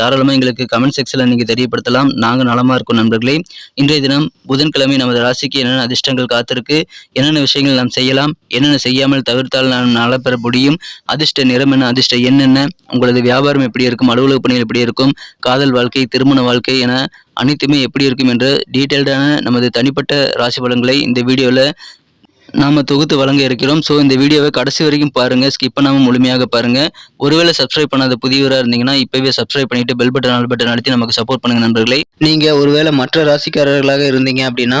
தாராளமாக எங்களுக்கு கமெண்ட் செக்ஷனில் நீங்கள் தெரியப்படுத்தலாம். நாங்கள் நலமாக இருக்கோம் நண்பர்களே. இன்றைய தினம் புதன்கிழமை நமது ராசிக்கு என்னென்ன அதிர்ஷ்டங்கள் காத்திருக்கு என்னென்ன விஷயங்கள் நாம் செய்யலாம் என்னென்ன செய்யாமல் தவிர்த்தால் நாம் நலப்பெற முடியும் அதிர்ஷ்ட நிறம் என்ன அதிர்ஷ்ட என்னென்ன உங்களது வியாபாரம் எப்படி இருக்கும் அலுவலக பணிகள் எப்படி இருக்கும் காதல் வாழ்க்கை திருமண வாழ்க்கை என அனைத்துமே எப்படி இருக்கும் என்ற டீட்டெயில்டான நமது தனிப்பட்ட ராசி பலன்களை இந்த வீடியோவில் நாம தொகுத்து வழங்க இருக்கிறோம். ஸோ இந்த வீடியோவை கடைசி வரைக்கும் பாருங்க. ஸ்கிப் பண்ணாமல் முழுமையாக பாருங்க. ஒருவேளை சப்ஸ்கிரைப் பண்ணாத புதியவராக இருந்தீங்கன்னா இப்பவே சப்ஸ்கிரைப் பண்ணிட்டு பெல் பட்டன் ஆல் பட்டன் அழுத்தி நமக்கு சப்போர்ட் பண்ணுங்க நண்பர்களை. நீங்க ஒருவேளை மற்ற ராசிக்காரர்களாக இருந்தீங்க அப்படின்னா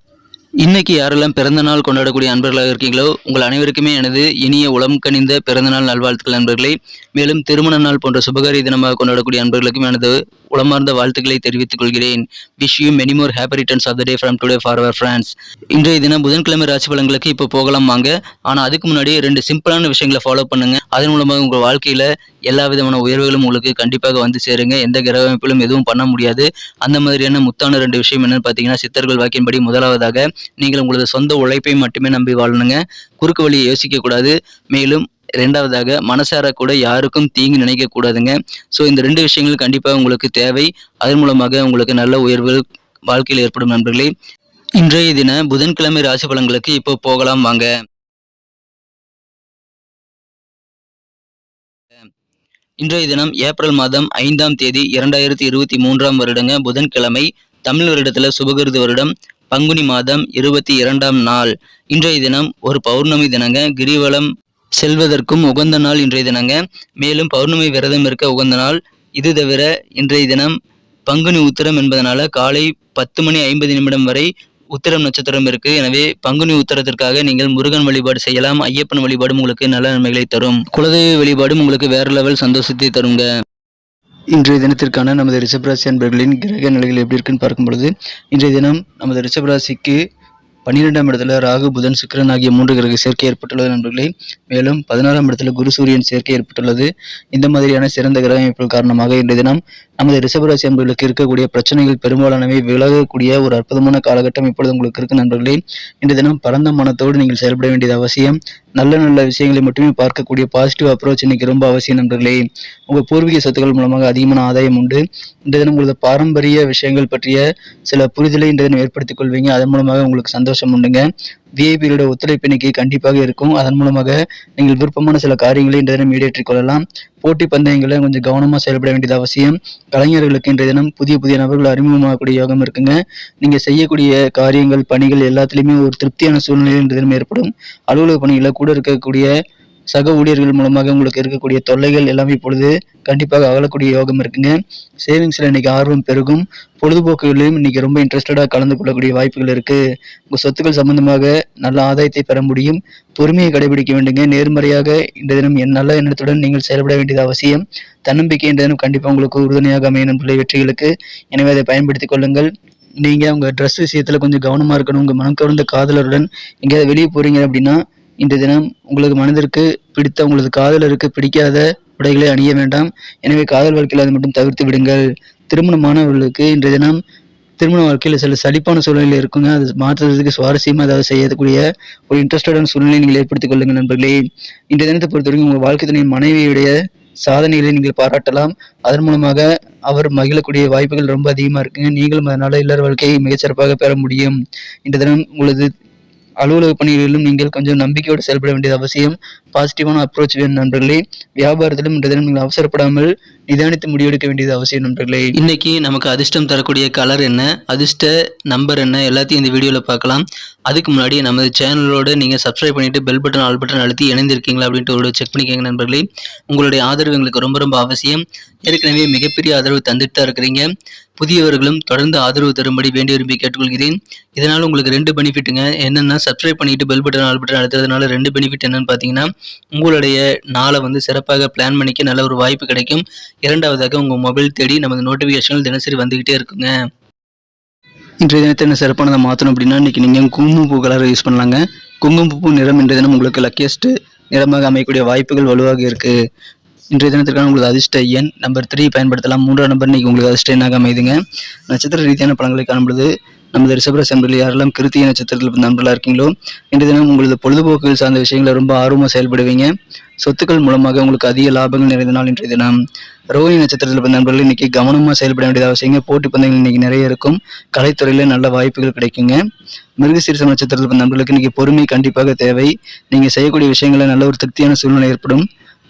இன்னைக்கு யாரெல்லாம் பிறந்த நாள் கொண்டாடக்கூடிய அன்பர்களாக இருக்கீங்களோ உங்கள் அனைவருக்குமே எனது இனிய உளம் கனிந்த பிறந்தநாள் நல்வாழ்த்துக்கள் நண்பர்களே மேலும் திருமண நாள் போன்ற சுபகாரிய தினமாக கொண்டாடக்கூடிய அன்பர்களுக்கும் எனது உளமார்ந்த வாழ்த்துக்களை தெரிவித்துக் கொள்கிறேன். Wish you many more happy returns of the day from today for our friends இன்றைய தினம் புதன்கிழமை ராசி பலன்களுக்கு இப்போ போகலாம் வாங்க. ஆனால் அதுக்கு முன்னாடி ரெண்டு சிம்பிளான விஷயங்களை ஃபாலோ பண்ணுங்க. அதன் மூலமாக உங்கள் வாழ்க்கையில் எல்லா விதமான உயர்வுகளும் உங்களுக்கு கண்டிப்பாக வந்து சேருங்க. எந்த கிரக அமைப்பிலும் எதுவும் பண்ண முடியாது. அந்த மாதிரியான முத்தான ரெண்டு விஷயம் என்னன்னு பார்த்தீங்கன்னா சித்தர்கள் வாக்கின்படி முதலாவதாக நீங்கள் உங்களது சொந்த உழைப்பை மட்டுமே நம்பி வாழணுங்க. குறுக்கு வழியை யோசிக்க கூடாது. மேலும் ரெண்டாவதாக மனசார கூட யாருக்கும் தீங்கு நினைக்க கூடாதுங்க. ஸோ இந்த ரெண்டு விஷயங்கள் கண்டிப்பாக உங்களுக்கு தேவை. அதன் மூலமாக உங்களுக்கு நல்ல உயர்வுகள் வாழ்க்கையில் ஏற்படும் நண்பர்களே. இன்றைய தின புதன்கிழமை ராசி பலன்களுக்கு இப்போ போகலாம் வாங்க. இன்றைய தினம் ஏப்ரல் மாதம் ஐந்தாம் தேதி இரண்டாயிரத்தி இருபத்தி மூன்றாம் வருடங்க புதன்கிழமை தமிழ் வருடத்துல சுபகிருது வருடம் பங்குனி மாதம் இருபத்தி இரண்டாம் நாள். இன்றைய தினம் ஒரு பௌர்ணமி தினங்க கிரிவலம் செல்வதற்கும் உகந்த நாள் இன்றைய தினங்க. மேலும் பௌர்ணமி விரதம் இருக்க உகந்த நாள். இது தவிர இன்றைய தினம் பங்குனி உத்திரம் என்பதனால காலை பத்து மணி ஐம்பது நிமிடம் வரை உத்திரம் நட்சத்திரம் இருக்கு. எனவே பங்குனி உத்தரத்திற்காக நீங்கள் முருகன் வழிபாடு செய்யலாம். ஐயப்பன் வழிபாடும் உங்களுக்கு நல்ல நன்மைகளை தரும். குலதெய்வ வழிபாடும் உங்களுக்கு வேற லெவல் சந்தோஷத்தை தருங்க. இன்றைய தினத்திற்கான நமது ரிஷபராசி அன்பர்களின் கிரக நிலைகள் எப்படி இருக்குன்னு பார்க்கும் பொழுது இன்றைய தினம் நமது ரிஷபராசிக்கு பன்னிரெண்டாம் இடத்துல ராகு புதன் சுக்கிரன் ஆகிய மூன்று கிரக சேர்க்கை ஏற்பட்டுள்ளது நண்பர்களே. மேலும் பதினாறாம் இடத்துல குரு சூரியன் சேர்க்கை ஏற்பட்டுள்ளது. இந்த மாதிரியான சிறந்த கிரக அமைப்புகள் காரணமாக இன்றைய தினம் நமது ரிஷபராசி அன்பர்களுக்கு இருக்கக்கூடிய பிரச்சனைகள் பெரும்பாலானவை விலகக்கூடிய ஒரு அற்புதமான காலகட்டம் இப்பொழுது உங்களுக்கு இருக்கு நண்பர்களே. இன்று தினம் பரந்த மனத்தோடு நீங்கள் செயல்பட வேண்டியது அவசியம். நல்ல நல்ல விஷயங்களை மட்டுமே பார்க்கக்கூடிய பாசிட்டிவ் அப்ரோச் இன்னைக்கு ரொம்ப அவசியம் நண்பர்களே. உங்கள் பூர்வீக சொத்துக்கள் மூலமாக அதிகமான ஆதாயம் உண்டு. இன்று தினம் உங்களது பாரம்பரிய விஷயங்கள் பற்றிய சில புரிதலை இன்றைய தினம் ஏற்படுத்திக் கொள்வீங்க. அதன் மூலமாக உங்களுக்கு சந்தோஷம் உண்டுங்க. விஐபியோட ஒத்துழைப்பு இன்னைக்கு கண்டிப்பாக இருக்கும். அதன் மூலமாக நீங்கள் விருப்பமான சில காரியங்களை இன்றைய தினம் ஈடேற்றிக் கொள்ளலாம். போட்டி பந்தயங்களை கொஞ்சம் கவனமாக செயல்பட வேண்டியது அவசியம். கலைஞர்களுக்கு இன்றைய தினம் புதிய புதிய நபர்கள் அறிமுகமாகக்கூடிய யோகம் இருக்குங்க. நீங்கள் செய்யக்கூடிய காரியங்கள் பணிகள் எல்லாத்துலேயுமே ஒரு திருப்தியான சூழ்நிலை இன்றைய தினம் ஏற்படும். அலுவலக பணிகளில் கூட இருக்கக்கூடிய சக ஊழியர்கள் மூலமாக உங்களுக்கு இருக்கக்கூடிய தொல்லைகள் எல்லாமே இப்பொழுது கண்டிப்பாக அகலக்கூடிய யோகம் இருக்குங்க. சேவிங்ஸில் இன்னைக்கு ஆர்வம் பெருகும். பொழுதுபோக்குகளிலும் இன்னைக்கு ரொம்ப இன்ட்ரெஸ்டடாக கலந்து கொள்ளக்கூடிய வாய்ப்புகள் இருக்கு. உங்கள் சொத்துக்கள் சம்பந்தமாக நல்ல ஆதாயத்தை பெற முடியும். பொறுமையை கடைபிடிக்க வேண்டுங்க. நேர்மறையாக இந்த தினம் என் நல்ல எண்ணத்துடன் நீங்கள் செயல்பட வேண்டியது அவசியம். தன்னம்பிக்கை என்ற தினம் கண்டிப்பாக உங்களுக்கு உறுதுணையாக அமையணும் பிள்ளை வெற்றிகளுக்கு. எனவே அதை பயன்படுத்திக் கொள்ளுங்கள். நீங்கள் உங்கள் ட்ரெஸ் விஷயத்தில் கொஞ்சம் கவனமாக இருக்கணும். உங்கள் மனம் கவர்ந்த காதலருடன் எங்கேயாவது வெளியே போகிறீங்க அப்படின்னா இன்று தினம் உங்களுக்கு மனதிற்கு பிடித்த உங்களது காதலருக்கு பிடிக்காத உடைகளை அணிய வேண்டாம். எனவே காதல் வாழ்க்கையில் அதை மட்டும் தவிர்த்து விடுங்கள். திருமணமானவர்களுக்கு இன்றைய தினம் திருமண வாழ்க்கையில் சில சலிப்பான சூழ்நிலை இருக்குங்க. அது மாற்றுறதுக்கு சுவாரஸ்யமாக ஏதாவது செய்யக்கூடிய ஒரு இன்ட்ரெஸ்டடான சூழ்நிலை நீங்கள் ஏற்படுத்திக் கொள்ளுங்கள் நண்பர்களே. இன்றைய தினத்தை பொறுத்தவரைக்கும் உங்கள் வாழ்க்கை துணை மனைவியுடைய சாதனைகளை நீங்கள் பாராட்டலாம். அதன் மூலமாக அவர் மகிழக்கூடிய வாய்ப்புகள் ரொம்ப அதிகமாக இருக்குங்க. நீங்களும் அதனால் இல்லற வாழ்க்கையை மிகச்சிறப்பாக பெற முடியும். இந்த தினம் உங்களது அலுவலக பணிகளிலும் நீங்கள் கொஞ்சம் நம்பிக்கையோடு செயல்பட வேண்டியது அவசியம். பாசிட்டிவான அப்ரோச் வேணும் நண்பர்களே. வியாபாரத்திலும் இன்றைய தினம் நீங்கள் அவசரப்படாமல் நிதானித்து முடிவெடுக்க வேண்டியது அவசியம் நண்பர்களே. இன்னைக்கு நமக்கு அதிர்ஷ்டம் தரக்கூடிய கலர் என்ன? அதிர்ஷ்ட நம்பர் என்ன? எல்லாத்தையும் இந்த வீடியோவில் பார்க்கலாம். அதுக்கு முன்னாடி நமது சேனலோட நீங்கள் சப்ஸ்கிரைப் பண்ணிவிட்டு பெல் பட்டன் ஆல் பட்டன் அழுத்தி இணைந்திருக்கீங்களா அப்படின்ட்டு ஒரு செக் பண்ணிக்கோங்க நண்பர்களே. உங்களுடைய ஆதரவு எங்களுக்கு ரொம்ப ரொம்ப அவசியம். ஏற்கனவே மிகப்பெரிய ஆதரவு தந்துட்டு தான் இருக்கிறீங்க. புதியவர்களும் தொடர்ந்து ஆதரவு தரும்படி வேண்டி விரும்பி கேட்டுக்கொள்கிறேன். இதனால் உங்களுக்கு ரெண்டு பெனிஃபிட்டுங்க என்னென்னா சப்ஸ்கிரைப் பண்ணிவிட்டு பெல் பட்டன் ஆல் பட்டன் அழுத்துறதுனால ரெண்டு பெனிஃபிட் என்னன்னு பார்த்தீங்கன்னா உங்களுடைய நாளை வந்து சிறப்பாக பிளான் பண்ணிக்க நல்ல ஒரு வாய்ப்பு கிடைக்கும். இரண்டாவதாக உங்கள் மொபைல் தேடி நமது நோட்டிஃபிகேஷன்கள் தினசரி வந்துக்கிட்டே இருக்குங்க. இன்றைய தினத்தை என்ன சிறப்பானதை மாற்றணும் அப்படின்னா இன்றைக்கி நீங்கள் குங்குமப்பூ கலரை யூஸ் பண்ணலாங்க. குங்குமப்பூ நிறம் இன்றைய தினம் உங்களுக்கு லக்கியஸ்ட்டு நிறமாக அமையக்கூடிய வாய்ப்புகள் வலுவாக இருக்குது இன்றைய தினத்திற்கான உங்களுக்கு அதிர்ஷ்ட எண் நம்பர் த்ரீ பயன்படுத்தலாம். மூன்றாம் நம்பர் இன்னைக்கு உங்களுக்கு அதிர்ஷ்ட எண்ணாக அமைதுங்க நட்சத்திர ரீதியான பழங்களை காணும்பொழுது நமது ரிஷபராசி யாரெல்லாம் கிருத்திய நட்சத்திரத்தில் நண்பர்களாக இருக்கீங்களோ இன்றைய தினம் உங்களது பொழுதுபோக்குகள் சார்ந்த விஷயங்களை ரொம்ப ஆர்வமாக செயல்படுவீங்க. சொத்துக்கள் மூலமாக உங்களுக்கு அதிக லாபங்கள் நிறைந்த நாள் இன்றைய தினம். ரோஹிணி நட்சத்திரத்தில் பிறந்த நண்பர்கள் இன்னைக்கு கவனமாக செயல்பட வேண்டியது அவசியங்க. போட்டி பந்தயங்கள் இன்னைக்கு நிறைய இருக்கும். கலைத்துறையில் நல்ல வாய்ப்புகள் கிடைக்குங்க. மிருகசீரிசம் நட்சத்திரத்தில் பிறந்த நண்பர்களுக்கு இன்னைக்கு பொறுமை கண்டிப்பாக தேவை. நீங்கள் செய்யக்கூடிய விஷயங்களில் நல்ல ஒரு திருப்தியான சூழ்நிலை ஏற்படும்.